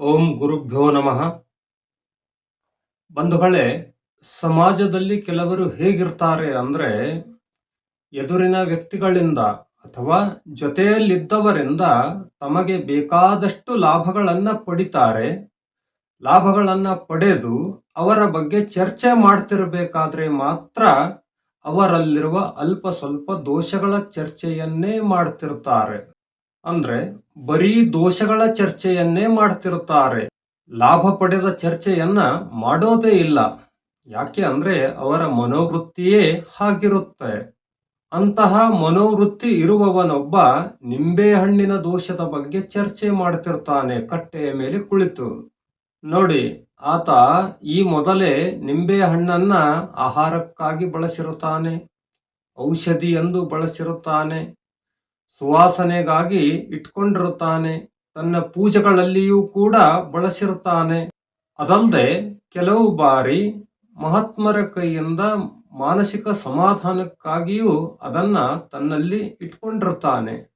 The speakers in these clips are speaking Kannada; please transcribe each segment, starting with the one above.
ಓಂ ಗುರುಭ್ಯೋ ನಮಃ. ಬಂಧುಗಳೇ, ಸಮಾಜದಲ್ಲಿ ಕೆಲವರು ಹೇಗಿರ್ತಾರೆ ಅಂದ್ರೆ, ಎದುರಿನ ವ್ಯಕ್ತಿಗಳಿಂದ ಅಥವಾ ಜೊತೆಯಲ್ಲಿದ್ದವರಿಂದ ತಮಗೆ ಬೇಕಾದಷ್ಟು ಲಾಭಗಳನ್ನು ಪಡಿತಾರೆ. ಲಾಭಗಳನ್ನು ಪಡೆದು ಅವರ ಬಗ್ಗೆ ಚರ್ಚೆ ಮಾಡ್ತಿರ್ಬೇಕಾದ್ರೆ ಮಾತ್ರ ಅವರಲ್ಲಿರುವ ಅಲ್ಪ ಸ್ವಲ್ಪ ದೋಷಗಳ ಚರ್ಚೆಯನ್ನೇ ಮಾಡ್ತಿರ್ತಾರೆ. ಅಂದ್ರೆ ಬರೀ ದೋಷಗಳ ಚರ್ಚೆಯನ್ನೇ ಮಾಡ್ತಿರುತ್ತಾರೆ. ಲಾಭ ಪಡೆದ ಚರ್ಚೆಯನ್ನ ಮಾಡೋದೇ ಇಲ್ಲ. ಯಾಕೆ ಅಂದ್ರೆ ಅವರ ಮನೋವೃತ್ತಿಯೇ ಹಾಗಿರುತ್ತೆ. ಅಂತಹ ಮನೋವೃತ್ತಿ ಇರುವವನೊಬ್ಬ ನಿಂಬೆಹಣ್ಣಿನ ದೋಷದ ಬಗ್ಗೆ ಚರ್ಚೆ ಮಾಡ್ತಿರ್ತಾನೆ, ಕಟ್ಟೆಯ ಮೇಲೆ ಕುಳಿತು. ನೋಡಿ, ಆತ ಈ ಮೊದಲೇ ನಿಂಬೆ ಹಣ್ಣನ್ನ ಆಹಾರಕ್ಕಾಗಿ ಬಳಸಿರುತ್ತಾನೆ ಔಷಧಿ ಎಂದು ಬಳಸಿರುತ್ತಾನೆ ಸುವಾಸನೆಗಾಗಿ ಇಟ್ಕೊಂಡಿರುತ್ತಾನೆ. ತನ್ನ ಪೂಜೆಗಳಲ್ಲಿಯೂ ಕೂಡ ಬಳಸಿರುತ್ತಾನೆ. ಅದಲ್ಲದೆ ಕೆಲವು ಬಾರಿ ಮಹಾತ್ಮರ ಕೈಯಿಂದ ಮಾನಸಿಕ ಸಮಾಧಾನಕ್ಕಾಗಿಯೂ ಅದನ್ನ ತನ್ನಲ್ಲಿ ಇಟ್ಕೊಂಡಿರುತ್ತಾನೆ.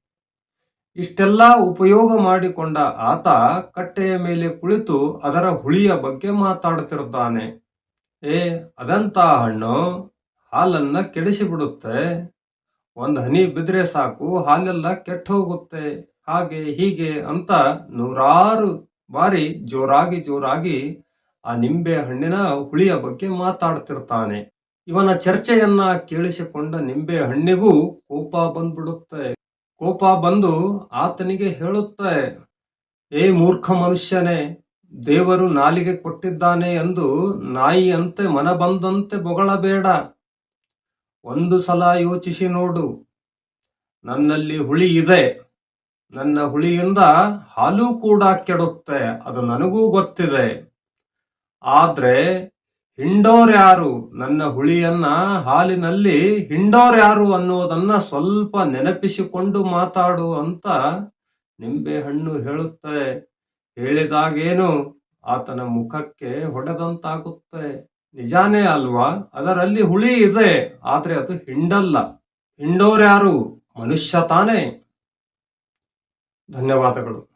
ಇಷ್ಟೆಲ್ಲ ಉಪಯೋಗ ಮಾಡಿಕೊಂಡ ಆತ ಕಟ್ಟೆಯ ಮೇಲೆ ಕುಳಿತು ಅದರ ಹುಳಿಯ ಬಗ್ಗೆ ಮಾತಾಡುತ್ತಿರುತ್ತಾನೆ. ಏ, ಅದಂತ ಹಣ್ಣು, ಹಾಲನ್ನ ಕೆಡಿಸಿಬಿಡುತ್ತೆ. ಒಂದ್ ಹನಿ ಬಿದ್ರೆ ಸಾಕು, ಹಾಲೆಲ್ಲ ಕೆಟ್ಟ ಹೋಗುತ್ತೆ. ಹಾಗೆ ಹೀಗೆ ಅಂತ ನೂರಾರು ಬಾರಿ ಜೋರಾಗಿ ಜೋರಾಗಿ ಆ ನಿಂಬೆ ಹಣ್ಣಿನ ಹುಳಿಯ ಬಗ್ಗೆ ಮಾತಾಡ್ತಿರ್ತಾನೆ. ಇವನ ಚರ್ಚೆಯನ್ನ ಕೇಳಿಸಿಕೊಂಡ ನಿಂಬೆ ಹಣ್ಣಿಗೂ ಕೋಪ ಬಂದ್ಬಿಡುತ್ತೆ. ಕೋಪ ಬಂದು ಆತನಿಗೆ ಹೇಳುತ್ತೆ, ಏ ಮೂರ್ಖ ಮನುಷ್ಯನೇ, ದೇವರು ನಾಲಿಗೆ ಕೊಟ್ಟಿದ್ದಾನೆ ಎಂದು ನಾಯಿಯಂತೆ ಮನ ಬಂದಂತೆ ಬೊಗಳಬೇಡ. ಒಂದು ಸಲ ಯೋಚಿಸಿ ನೋಡು. ನನ್ನಲ್ಲಿ ಹುಳಿ ಇದೆ. ನನ್ನ ಹುಳಿಯಿಂದ ಹಾಲು ಕೂಡ ಕೆಡುತ್ತೆ. ಅದು ನನಗೂ ಗೊತ್ತಿದೆ. ಆದ್ರೆ ಹಿಂಡೋರ್ಯಾರು ನನ್ನ ಹುಳಿಯನ್ನ ಹಾಲಿನಲ್ಲಿ ಹಿಂಡೋರ್ಯಾರು ಅನ್ನೋದನ್ನ ಸ್ವಲ್ಪ ನೆನಪಿಸಿಕೊಂಡು ಮಾತಾಡು ಅಂತ ನಿಂಬೆ ಹಣ್ಣು ಹೇಳುತ್ತೆ. ಹೇಳಿದಾಗೇನು ಆತನ ಮುಖಕ್ಕೆ ಹೊಡೆದಂತಾಗುತ್ತೆ. ನಿಜಾನೇ ಅಲ್ವಾ? ಅದರಲ್ಲಿ ಹುಳಿ ಇದೆ. ಆದ್ರೆ ಅದು ಹಿಂಡಲ್ಲ. ಹಿಂಡೋರ್ಯಾರು? ಮನುಷ್ಯ ತಾನೇ. ಧನ್ಯವಾದಗಳು.